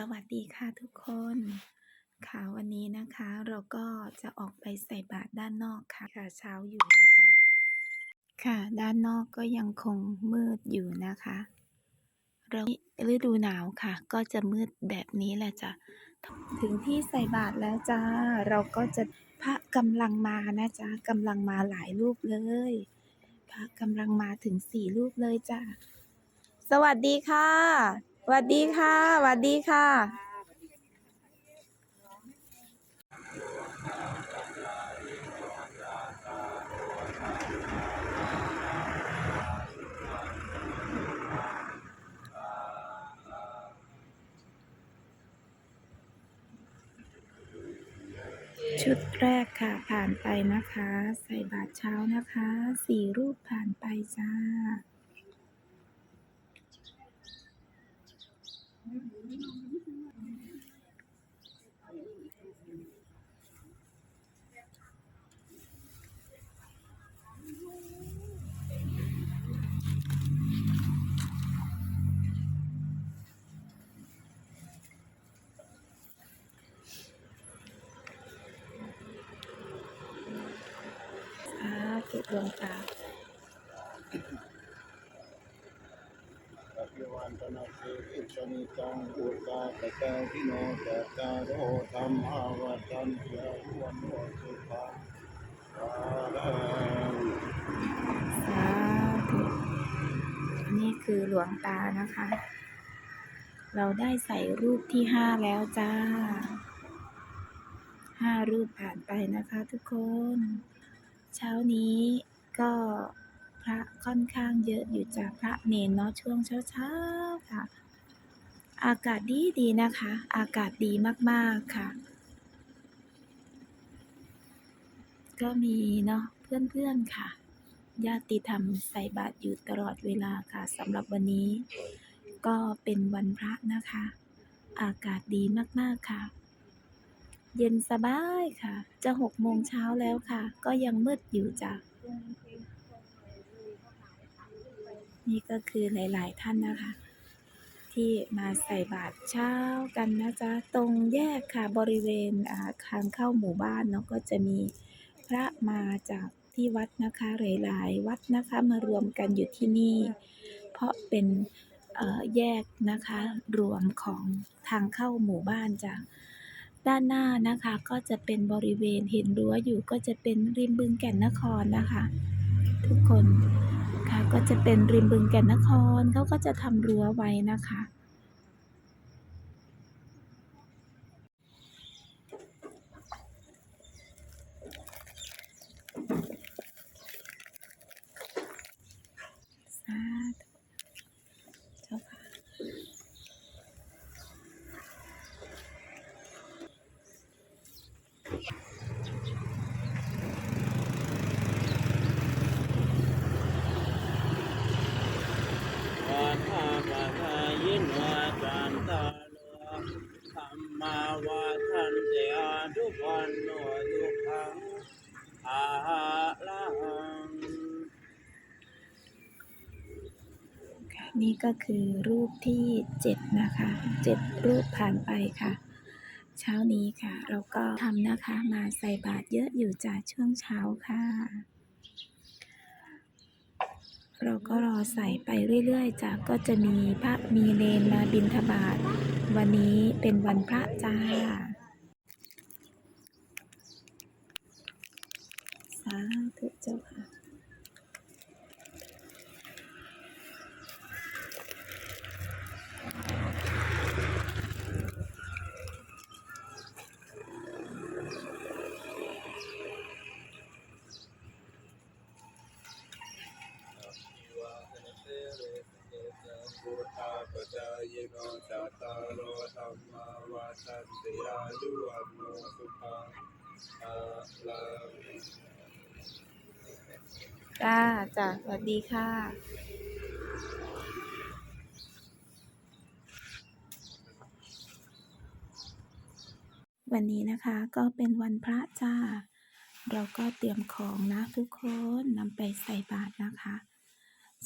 สวัสดีค่ะทุกคน ค่ะวันนี้นะคะเราก็จะออกไปใส่บาตรด้านนอกค่ะค่ะเช้าอยู่นะคะ ค่ะด้านนอกก็ยังคงมืดอยู่นะคะเราฤดูหนาวค่ะ ก็จะมืดแบบนี้แหละจ้ะถึงที่ใส่บาตรแล้วจ้า เราก็จะพระกำลังมานะจ๊ะกำลังมาหลายรูปเลย พระกำลังมาถึงสี่รูปเลยจ้ะสวัสดีค่ะ สวัสดีค่ะสวัสดีค่ะ ชุดแรกค่ะ ผ่านไปนะคะ ใส่บาตรเช้านะคะ สี่รูปผ่านไปจ้า สาธุดวงตา อภิ วันตนาเสอิชนิจังอุตตาปะตาทิโนจัตตารโอธรรมาวัตันติอาวันโนสุขังภาลังสาธุนี่คือหลวงตานะคะ เราได้ใส่รูปที่ห้าแล้วจ้าห้ารูปผ่านไปนะคะทุกคน เช้านี้ก็ ระค่อนข้างเยอะอยู่จากพระเนนเนาะช่วงเช้าๆค่ะ อากาศดีดีนะคะ อากาศดีมากๆค่ะ ก็มีเนาะเพื่อนๆค่ะ ญาติธรรมใส่บาตรอยู่ตลอดเวลาค่ะสำหรับวันนี้ ก็เป็นวันพระนะคะ อากาศดีมากๆค่ะเย็นสบายค่ะ จะหกโมงเช้าแล้วค่ะ ก็ยังมืดอยู่จ้ะ นี่ก็คือหลาย ๆ ท่านนะคะ ที่มาใส่บาตรเช้ากันนะจ๊ะตรงแยกค่ะบริเวณทางเข้าหมู่บ้านเนาะก็จะมีพระมาจากที่วัดนะคะหลาย ๆ วัดนะคะมารวมกันอยู่ที่นี่ เพราะเป็นแยกนะคะรวมของทางเข้าหมู่บ้านจ้ะด้านหน้านะคะก็จะเป็นบริเวณเห็นรั้วอยู่ก็จะเป็นริมบึงแก่นนครนะคะ ทุกคน ก็จะเป็นริมบึงแก่นนครเขาก็จะทำรั้วไว้นะคะ สาธุเจ้าค่ะ วาทาปะทายินวาจันตาโลธรรมาวาทันเตอาทุวันโนทุขังอาลังค่ะนี่ก็คือรูปที่เจ็ดนะคะเจ็ดรูปผ่านไปค่ะ เช้านี้ค่ะ เราก็ทำนะคะมาใส่บาตรเยอะอยู่จากช่วงเช้าค่ะ เราก็รอใส่ไปเรื่อยๆจ้ะก็จะมีพระมีเนนมาบิณฑบาต วันนี้เป็นวันพระจ้า สาธุเจ้าค่ะพุทธาปจาย โนจัตตารโอธรรมวาทันติอายุวันโนสุขังอาลังจ้าจ้าสวัสดีค่ะวันนี้นะคะก็เป็นวันพระจ้า เราก็เตรียมของนะทุกคนนำไปใส่บาตรนะคะ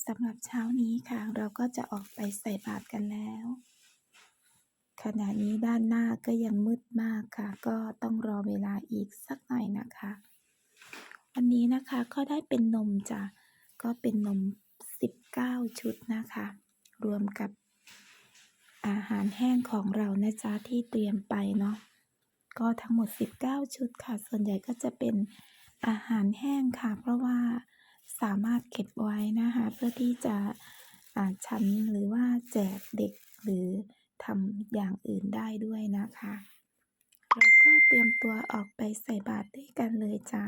สำหรับเช้านี้ค่ะ เราก็จะออกไปใส่บาตรกันแล้ว ขณะนี้ด้านหน้าก็ยังมืดมากค่ะ ก็ต้องรอเวลาอีกสักหน่อยนะคะ วันนี้นะคะก็ได้เป็นนมจ้ะก็เป็นนม 19 ชุดนะคะ รวมกับอาหารแห้งของเรานะจ๊ะที่เตรียมไปเนาะก็ทั้งหมด 19 ชุดค่ะ ส่วนใหญ่ก็จะเป็นอาหารแห้งค่ะ เพราะว่าสามารถเก็บไว้นะคะ เพื่อที่จะอาฉันหรือว่าแจกเด็กหรือ ทำอย่างอื่นได้ด้วยนะคะ เราก็เตรียมตัวออกไปใส่บาตรด้วยกันเลยจ้า